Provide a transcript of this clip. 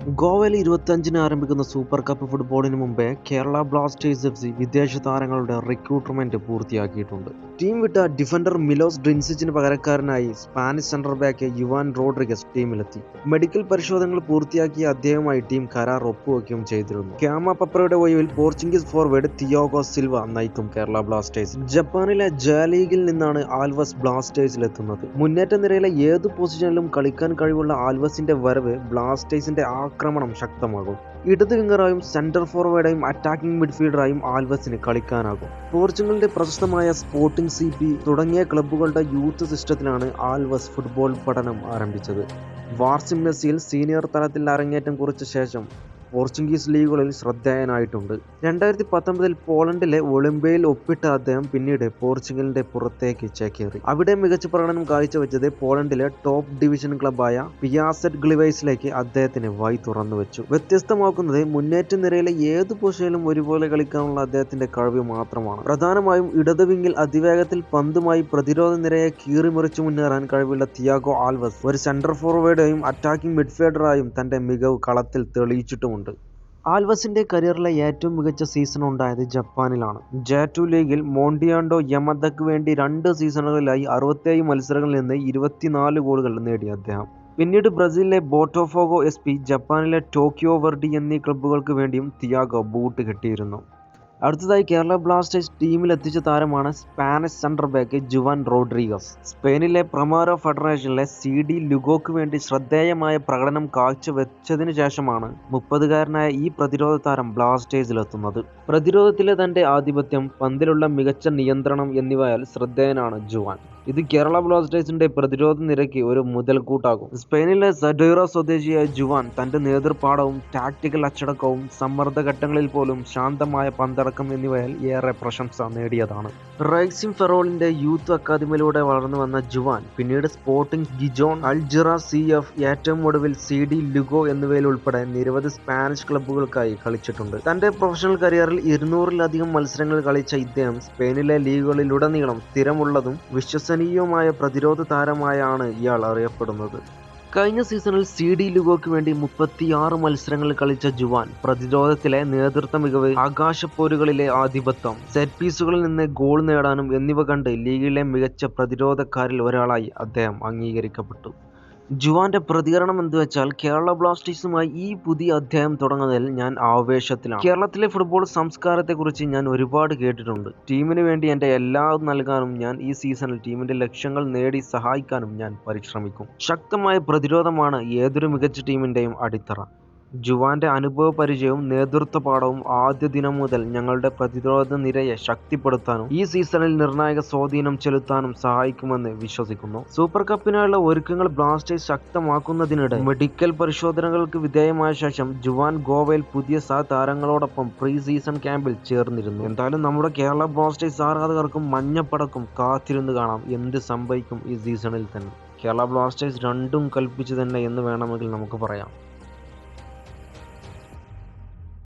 ഗോവയിൽ ഇരുപത്തഞ്ചിന് ആരംഭിക്കുന്ന സൂപ്പർ കപ്പ് ഫുട്ബോളിന് മുമ്പേ കേരള ബ്ലാസ്റ്റേഴ്സ് എഫ് സി വിദേശ താരങ്ങളുടെ റിക്രൂട്ട്മെന്റ് പൂർത്തിയാക്കിയിട്ടുണ്ട്. ടീം വിട്ട ഡിഫൻഡർ മിലോസ് ഡ്രിൻസിച്ചിന് പകരക്കാരനായി Spanish centre back Juan Rodriguez ടീമിലെത്തി. Medical പരിശോധനകൾ പൂർത്തിയാക്കിയ അദ്ദേഹവുമായി ടീം കരാർ ഒപ്പുവെക്കുകയും ചെയ്തിരുന്നു. ക്യാമ പപ്രയുടെ ഒഴിവിൽ പോർച്ചുഗീസ് ഫോർവേഡ് തിയോഗോ സിൽവ നയിക്കും കേരള ബ്ലാസ്റ്റേഴ്സ്. ജപ്പാനിലെ ജ ലീഗിൽ നിന്നാണ് ആൽവസ് ബ്ലാസ്റ്റേഴ്സിലെത്തുന്നത്. മുന്നേറ്റ നിരയിലെ ഏത് പൊസിഷനിലും കളിക്കാൻ കഴിവുള്ള ആൽവസിന്റെ വരവ് ബ്ലാസ്റ്റേഴ്സിന്റെ ആക്രമണം ശക്തമാകും. ഇടത് വിങ്ങറായും സെന്റർ ഫോർവേഡായും അറ്റാക്കിംഗ് മിഡ്ഫീൽഡറായും ആൽവസിന് കളിക്കാനാകും. പോർച്ചുഗലിന്റെ പ്രശസ്തമായ സ്പോർട്ടിംഗ് സി പി തുടങ്ങിയ ക്ലബ്ബുകളുടെ യൂത്ത് സിസ്റ്റത്തിലാണ് ആൽവസ് ഫുട്ബോൾ പഠനം ആരംഭിച്ചത്. വാർസിംഗ് മെസ്സിയിൽ സീനിയർ തലത്തിൽ അരങ്ങേറ്റം കുറിച്ച ശേഷം പോർച്ചുഗീസ് ലീഗുകളിൽ ശ്രദ്ധേയനായിട്ടുണ്ട്. രണ്ടായിരത്തി പത്തൊമ്പതിൽ പോളണ്ടിലെ ഒളിമ്പ്യയിൽ ഒപ്പിട്ട അദ്ദേഹം പിന്നീട് പോർച്ചുഗലിന്റെ പുറത്തേക്ക് ചേക്കേറി. അവിടെ മികച്ച പ്രകടനം കാഴ്ചവെച്ചത് പോളണ്ടിലെ ടോപ്പ് ഡിവിഷൻ ക്ലബായ പിയാസെറ്റ് ഗ്ലിവൈസിലേക്ക് അദ്ദേഹത്തിന് വഴി തുറന്നു വെച്ചു വ്യത്യസ്തമാക്കുന്നത് മുന്നേറ്റ നിരയിലെ ഏത് പൊസിഷനിലും ഒരുപോലെ കളിക്കാനുള്ള അദ്ദേഹത്തിന്റെ കഴിവ് മാത്രമാണ്. പ്രധാനമായും ഇടത് വിങ്ങിൽ അതിവേഗത്തിൽ പന്തുമായി പ്രതിരോധ നിരയെ കീറിമുറിച്ചു മുന്നേറാൻ കഴിവുള്ള തിയാഗോ ആൽവസ് ഒരു സെന്റർ ഫോർവേഡായും അറ്റാക്കിംഗ് മിഡ്ഫീൽഡറായും തന്റെ മികവ് കളത്തിൽ തെളിയിച്ചിട്ടുമുണ്ട്. ആൽവസിന്റെ കരിയറിലെ ഏറ്റവും മികച്ച സീസൺ ഉണ്ടായത് ജപ്പാനിലാണ്. ജെ ടു ലീഗിൽ മോണ്ടിയാണ്ടോ യമദക്ക് വേണ്ടി രണ്ട് സീസണുകളിലായി അറുപത്തേഴ് മത്സരങ്ങളിൽ നിന്ന് ഇരുപത്തിനാല് ഗോളുകൾ നേടി അദ്ദേഹം. പിന്നീട് ബ്രസീലിലെ ബോട്ടോഫോഗോ എസ് പി ജപ്പാനിലെ ടോക്കിയോ വെർഡി എന്നീ ക്ലബ്ബുകൾക്ക് വേണ്ടിയും തിയാഗോ ബൂട്ട് കിട്ടിയിരുന്നു. അടുത്തതായി കേരള ബ്ലാസ്റ്റേഴ്സ് ടീമിലെത്തിച്ച താരമാണ് Spanish centre back Juan Rodriguez. സ്പെയിനിലെ പ്രമാരോ ഫെഡറേഷനിലെ സി ഡി ലുഗോക്ക് വേണ്ടി ശ്രദ്ധേയമായ പ്രകടനം കാഴ്ചവെച്ചതിന് ശേഷമാണ് മുപ്പതുകാരനായ ഈ പ്രതിരോധ താരം ബ്ലാസ്റ്റേഴ്സിലെത്തുന്നത്. പ്രതിരോധത്തിലെ തന്റെ ആധിപത്യം പന്തിലുള്ള മികച്ച നിയന്ത്രണം എന്നിവയാൽ ശ്രദ്ധേയനാണ് ജുവാൻ. ഇത് കേരള ബ്ലാസ്റ്റേഴ്സിന്റെ പ്രതിരോധ നിരയ്ക്ക് ഒരു മുതൽക്കൂട്ടാകും. സ്പെയിനിലെ സഡൈറ സ്വദേശിയായ ജുവാൻ തന്റെ നേതൃപാടവും ടാക്ടിക്കൽ അച്ചടക്കവും സമ്മർദ്ദ ഘട്ടങ്ങളിൽ പോലും ശാന്തമായ പന്തടക്കം എന്നിവയാൽ ഏറെ പ്രശംസ നേടിയതാണ്. റൈസിം ഫെറോളിന്റെ യൂത്ത് അക്കാദമിയിലൂടെ വളർന്നു വന്ന ജുവാൻ പിന്നീട് Sporting Gijon Alzira C F ഏറ്റവും ഒടുവിൽ സി ഡി ലുഗോ എന്നിവയിൽ ഉൾപ്പെടെ നിരവധി സ്പാനിഷ് ക്ലബ്ബുകൾക്കായി കളിച്ചിട്ടുണ്ട്. തന്റെ പ്രൊഫഷണൽ കരിയറിൽ ഇരുന്നൂറിലധികം മത്സരങ്ങൾ കളിച്ച ഇദ്ദേഹം സ്പെയിനിലെ ലീഗുകളിലുടനീളം സ്ഥിരമുള്ളതും വിശ്വസനീയവുമായ പ്രതിരോധ താരമായാണ് ഇയാൾ അറിയപ്പെടുന്നത്. കഴിഞ്ഞ സീസണിൽ സി ഡി ലുഗോക്ക് വേണ്ടി മുപ്പത്തിയാറ് മത്സരങ്ങൾ കളിച്ച ജുവാൻ പ്രതിരോധത്തിലെ നേതൃത്വ മികവ് ആകാശപ്പോരുകളിലെ ആധിപത്യം സെറ്റ് പീസുകളിൽ നിന്ന് ഗോൾ നേടാനും എന്നിവ കണ്ട് ലീഗിലെ മികച്ച പ്രതിരോധക്കാരിൽ ഒരാളായി അദ്ദേഹം അംഗീകരിക്കപ്പെട്ടു. ജുവാന്റെ പ്രതികരണം എന്ന് വെച്ചാൽ കേരള ബ്ലാസ്റ്റേഴ്സുമായി ഈ പുതിയ അധ്യായം തുടങ്ങുന്നതിൽ ഞാൻ ആവേശത്തിലാണ്. കേരളത്തിലെ ഫുട്ബോൾ സംസ്കാരത്തെക്കുറിച്ച് ഞാൻ ഒരുപാട് കേട്ടിട്ടുണ്ട്. ടീമിന് വേണ്ടി എന്റെ എല്ലാം നൽകാനും ഞാൻ ഈ സീസണിൽ ടീമിന്റെ ലക്ഷ്യങ്ങൾ നേടി സഹായിക്കാനും ഞാൻ പരിശ്രമിക്കും. ശക്തമായ പ്രതിരോധമാണ് ഏതൊരു മികച്ച ടീമിന്റെയും അടിത്തറ. ജുവാന്റെ അനുഭവ പരിചയവും നേതൃത്വ പാഠവും ആദ്യ ദിനം മുതൽ ഞങ്ങളുടെ പ്രതിരോധ നിരയെ ശക്തിപ്പെടുത്താനും ഈ സീസണിൽ നിർണായക സ്വാധീനം ചെലുത്താനും സഹായിക്കുമെന്ന് വിശ്വസിക്കുന്നു. സൂപ്പർ കപ്പിനായുള്ള ഒരുക്കങ്ങൾ ബ്ലാസ്റ്റേഴ്സ് ശക്തമാക്കുന്നതിനിടെ മെഡിക്കൽ പരിശോധനകൾക്ക് വിധേയമായ ശേഷം ജുവാൻ ഗോവയിൽ പുതിയ സഹതാരങ്ങളോടൊപ്പം പ്രീ സീസൺ ക്യാമ്പിൽ ചേർന്നിരുന്നു. എന്തായാലും നമ്മുടെ കേരള ബ്ലാസ്റ്റേഴ്സ് ആരാധകർക്കും മഞ്ഞപ്പടക്കും കാത്തിരുന്ന് കാണാം എന്ത് സംഭവിക്കും ഈ സീസണിൽ തന്നെ. കേരള ബ്ലാസ്റ്റേഴ്സ് രണ്ടും കൽപ്പിച്ചു തന്നെ എന്ന് വേണമെങ്കിൽ നമുക്ക് പറയാം.